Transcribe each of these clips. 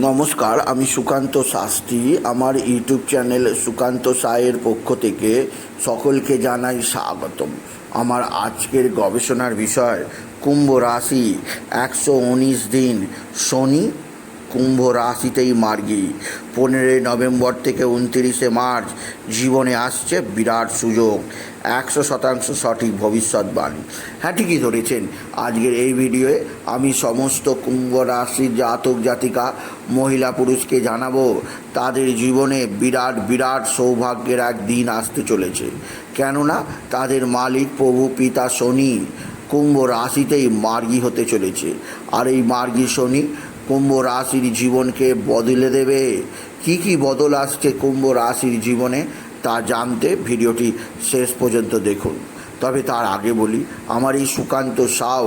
নমস্কার, আমি সুকান্ত শাস্ত্রী। আমার ইউটিউব চ্যানেল সুকান্ত সায়ের পক্ষ থেকে সকলকে জানাই স্বাগতম। আমার আজকের গবেষণার বিষয়, কুম্ভ রাশি, একশো উনিশ দিন শনি কুম্ভ রাশিতেই মার্গী। পনেরোই নভেম্বর থেকে উনতিরিশে মার্চ জীবনে আসছে বিরাট সুযোগ। একশো শতাংশ সঠিক ভবিষ্যৎবাণী। হ্যাঁ ঠিকই ধরেছেন। আজকের এই ভিডিওয়ে আমি সমস্ত কুম্ভ রাশির জাতক, জাতিকা, মহিলা, পুরুষকে জানাব, তাদের জীবনে বিরাট বিরাট সৌভাগ্যের এক দিন আসতে চলেছে। কেননা তাদের মালিক প্রভু, পিতা, শনি কুম্ভ রাশিতেই মার্গী হতে চলেছে। আর এই মার্গী শনি কুম্ভ রাশির জীবনকে বদলে দেবে। কি কি বদল আসছে কুম্ভ রাশির জীবনে, তা জানতে ভিডিওটি শেষ পর্যন্ত দেখুন। তবে তার আগে বলি, আমার এই সুকান্ত সাও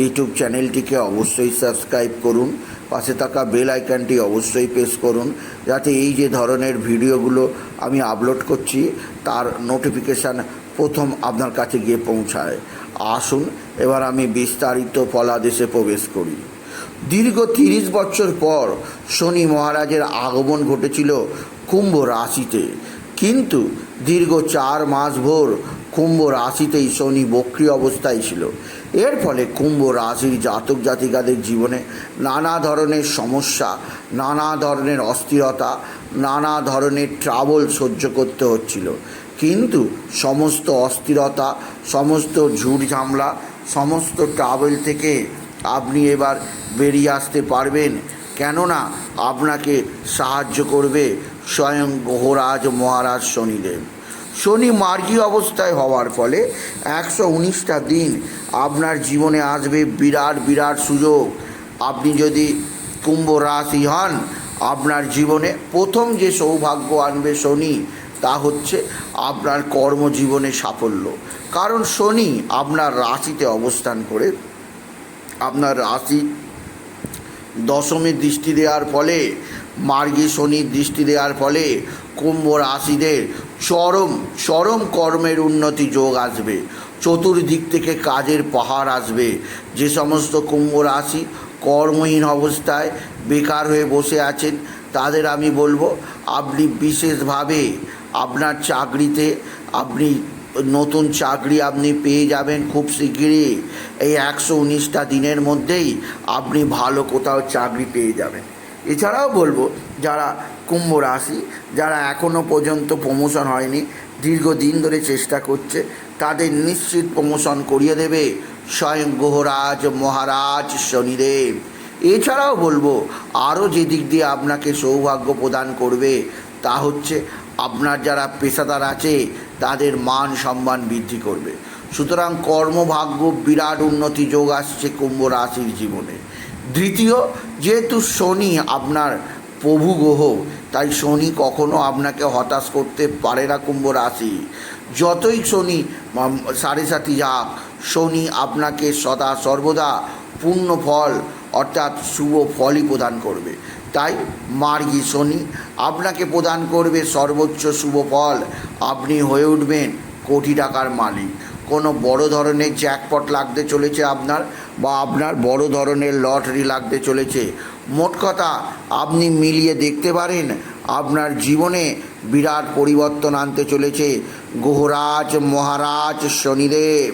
ইউটিউব চ্যানেলটিকে অবশ্যই সাবস্ক্রাইব করুন, পাশে থাকা বেল আইকনটি অবশ্যই প্রেস করুন, যাতে এই যে ধরনের ভিডিওগুলো আমি আপলোড করছি, তার নোটিফিকেশান প্রথম আপনার কাছে গিয়ে পৌঁছায়। আসুন, এবার আমি বিস্তারিত ফলাদেশে প্রবেশ করি। দীর্ঘ তিরিশ বছর পর শনি মহারাজের আগমন ঘটেছিল কুম্ভ রাশিতে। কিন্তু দীর্ঘ চার মাস ভোর কুম্ভ রাশিতেই শনি বক্রি অবস্থায় ছিল। এর ফলে কুম্ভ রাশির জাতক জাতিকাদের জীবনে নানা ধরনের সমস্যা, নানা ধরনের অস্থিরতা, নানা ধরনের ট্রাবল সহ্য করতে হচ্ছিল। কিন্তু সমস্ত অস্থিরতা, সমস্ত ঝুট ঝামলা সমস্ত ট্রাভেল থেকে আপনি এবার বেরিয়ে আসতে পারবেন। কেননা আপনাকে সাহায্য করবে স্বয়ং গ্রহরাজ মহারাজ শনিদেব। শনি মার্গী অবস্থায় হওয়ার ফলে একশো উনিশটা দিন আপনার জীবনে আসবে বিরাট বিরাট সুযোগ। আপনি যদি কুম্ভ রাশি হন, আপনার জীবনে প্রথম যে সৌভাগ্য আনবে শনি তা হচ্ছে আপনার কর্মজীবনে সাফল্য। কারণ শনি আপনার রাশিতে অবস্থান করে, আপনার রাশি দশমীর দৃষ্টি দেওয়ার ফলে, মার্গী শনির দৃষ্টি দেওয়ার ফলে কুম্ভ রাশিদের চরম চরম কর্মের উন্নতি যোগ আসবে। চতুর্দিক থেকে কাজের পাহাড় আসবে। যে সমস্ত কুম্ভ রাশি কর্মহীন অবস্থায় বেকার হয়ে বসে আছেন, তাদের আমি বলব, আপনি বিশেষভাবে আপনার চাকরিতে আপনি নতুন চাকরি আপনি পেয়ে যাবেন খুব শিগগিরই। এই একশো উনিশটা দিনের মধ্যেই আপনি ভালো কোথাও চাকরি পেয়ে যাবেন। এছাড়াও বলব, যারা কুম্ভ রাশি, যারা এখনও পর্যন্ত প্রমোশন হয়নি, দীর্ঘদিন ধরে চেষ্টা করছে, তাদের নিশ্চিত প্রমোশন করিয়ে দেবে স্বয়ং গ্রহরাজ মহারাজ শনিদেব। এছাড়াও বলব, আরও যে দিক দিয়ে আপনাকে সৌভাগ্য প্রদান করবে, তা হচ্ছে আপনার যারা পেশাদার আছে, তাদের মান সম্মান বৃদ্ধি করবে। সুতরাং কর্মভাগ্য বিরাট উন্নতি যোগ আসছে কুম্ভ রাশির জীবনে। দ্বিতীয়, যেহেতু শনি আপনার প্রভু গ্রহ, তাই শনি কখনো আপনাকে হতাশ করতে পারে না কুম্ভ রাশি। যতই শনি সাড়ে সাথী যাক, শনি আপনাকে সদা সর্বদা পূর্ণ ফল, অর্থাৎ শুভ ফলই প্রদান করবে। তাই মার্গী শনি আপনাকে প্রদান করবে সর্বোচ্চ শুভ ফল। আপনি হয়ে উঠবেন কোটি টাকার মালিক। কোনো বড় ধরনের জ্যাকপট লাগতে চলেছে আপনার বা আপনার বড় ধরনের লটারি লাগতে চলেছে। মোট কথা, আপনি মিলিয়ে দেখতে পারেন আপনার জীবনে বিরাট পরিবর্তন আনতে চলেছে। গ্রহরাজ মহারাজ শনিদেব,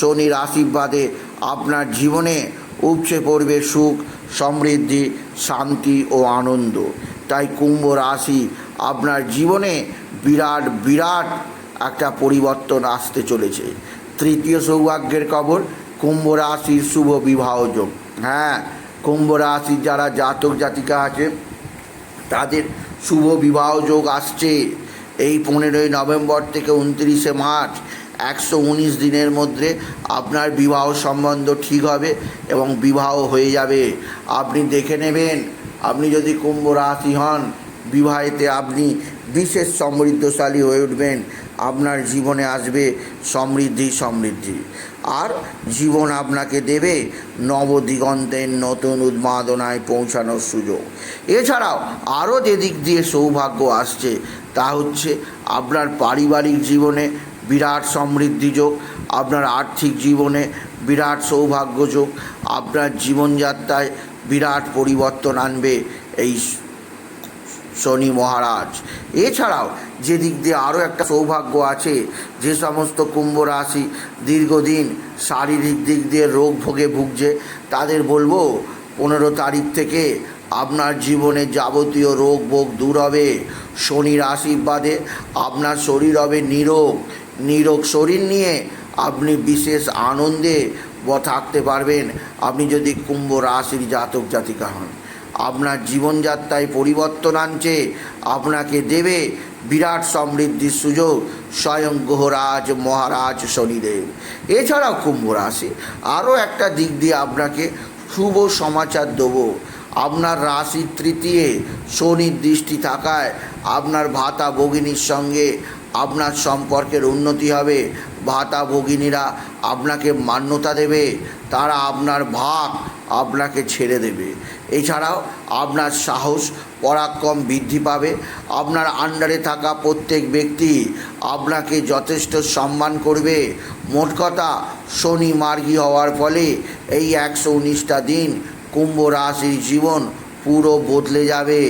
শনির আশীর্বাদে আপনার জীবনে উপচে পড়বে সুখ, সমৃদ্ধি, শান্তি ও আনন্দ। তাই কুম্ভ রাশি আপনার জীবনে বিরাট বিরাট একটা পরিবর্তন আসতে চলেছে। তৃতীয় সৌভাগ্যের খবর, কুম্ভ রাশির শুভ বিবাহ যোগ। হ্যাঁ কুম্ভ রাশির যারা জাতক, জাতিকা আছে, তাদের শুভ বিবাহ যোগ আসছে। এই পনেরোই নভেম্বর থেকে উনত্রিশে মার্চ একশো উনিশ দিনের মধ্যে আপনার বিবাহ সম্বন্ধ ঠিক হবে এবং বিবাহ হয়ে যাবে। আপনি দেখে নেবেন, আপনি যদি কুম্ভ রাশি হন, বিবাহেতে আপনি বিশেষ সমৃদ্ধশালী হয়ে উঠবেন। আপনার জীবনে আসবে সমৃদ্ধি সমৃদ্ধি। আর জীবন আপনাকে দেবে নবদিগন্তের নতুন উন্মাদনায় পৌঁছানোর সুযোগ। এছাড়াও আরও যে দিক দিয়ে সৌভাগ্য আসছে, তা হচ্ছে আপনার পারিবারিক জীবনে বিরাট সমৃদ্ধি যোগ, আপনার আর্থিক জীবনে বিরাট সৌভাগ্য যোগ, আপনার জীবনযাত্রায় বিরাট পরিবর্তন আনবে এই শনি মহারাজ। এছাড়াও যে দিক দিয়ে আরও একটা সৌভাগ্য আছে, যে সমস্ত কুম্ভ রাশি দীর্ঘদিন শারীরিক দিক দিয়ে রোগ ভোগে ভুগছে, তাদের বলব পনেরো তারিখ থেকে আপনার জীবনে যাবতীয় রোগ ভোগ দূর হবে। শনির আশীর্বাদে আপনার শরীর হবে নিরোগ। নিরোগ শরীর নিয়ে আপনি বিশেষ আনন্দে থাকতে পারবেন। আপনি যদি কুম্ভ রাশির জাতক জাতিকা হন, আপনার জীবনযাত্রায় পরিবর্তন আনছে, আপনাকে দেবে বিরাট সমৃদ্ধির সুযোগ। স্বয়ং গ্রহরাজ মহারাজ শনিদেব। এছাড়াও কুম্ভ রাশি, আরও একটা দিক দিয়ে আপনাকে শুভ সমাচার দেবো। আপনার রাশির তৃতীয় শনির দৃষ্টি থাকায় আপনার ভাতা ভগিনীর সঙ্গে আপনার সম্পর্কের উন্নতি হবে। ভাতা ভগিনীরা আপনাকে মান্যতা দেবে, তারা আপনার ভাগ আপনাকে ছেড়ে দেবে। এছাড়াও আপনার সাহস পরাক্রম বৃদ্ধি পাবে। আপনার আন্ডারে থাকা প্রত্যেক ব্যক্তি আপনাকে যথেষ্ট সম্মান করবে। মোট কথা শনি মার্গী হওয়ার ফলে এই একশো উনিশটা দিন কুম্ভ রাশির জীবন পুরো বদলে যাবে।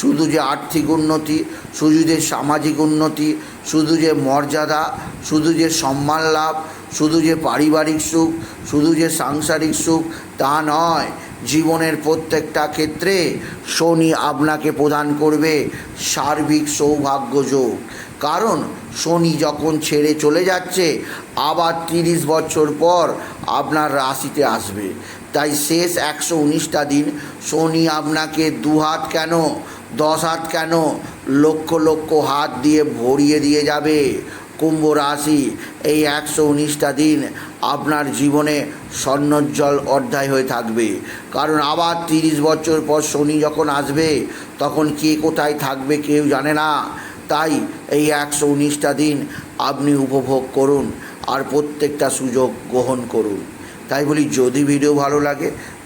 শুধু যে আর্থিক উন্নতি, শুধু যে সামাজিক উন্নতি, শুধু যে মর্যাদা, শুধু যে সম্মান লাভ, শুধু যে পারিবারিক সুখ, শুধু যে সাংসারিক সুখ, তা নয়, জীবনের প্রত্যেকটা ক্ষেত্রে শনি আপনাকে প্রদান করবে সার্বিক সৌভাগ্য যোগ। কারণ শনি যখন ছেড়ে চলে যাচ্ছে, আবার তিরিশ বছর পর আপনার রাশিতে আসবে। তাই শেষ একশো উনিশটা দিন শনি আপনাকে দু হাত কেন, দশ হাত কেন, লক্ষ লক্ষ হাত দিয়ে ভরিয়ে দিয়ে যাবে কুম্ভ রাশি। এই একশো উনিশটা দিন আপনার জীবনে স্বর্ণোজ্জ্বল অধ্যায় হয়ে থাকবে। কারণ আবার তিরিশ বছর পর শনি যখন আসবে, তখন কে কোথায় থাকবে কেউ জানে না। তাই এই একশো উনিশটা দিন আপনি উপভোগ করুন আর প্রত্যেকটা সুযোগ গ্রহণ করুন। তাই বলি যদি ভিডিও ভালো লাগে